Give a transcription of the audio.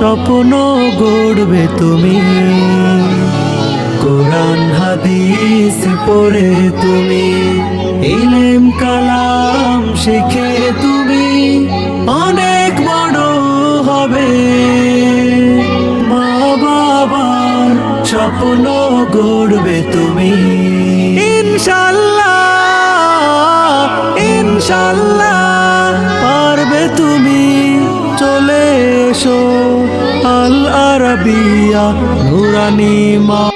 স্বপ্ন গড়বে তুমি। কোরআন, হাদিস পড়ে তুমি। ইলেম, কালাম শিখে তুমি অনেক বড় হবে। মা বাবার স্বপ্ন গড়বে তুমি। ইনশাল্লাহ ইনশাল্লাহ পারবে তুমি। আল আরবিয়া নুরানি মা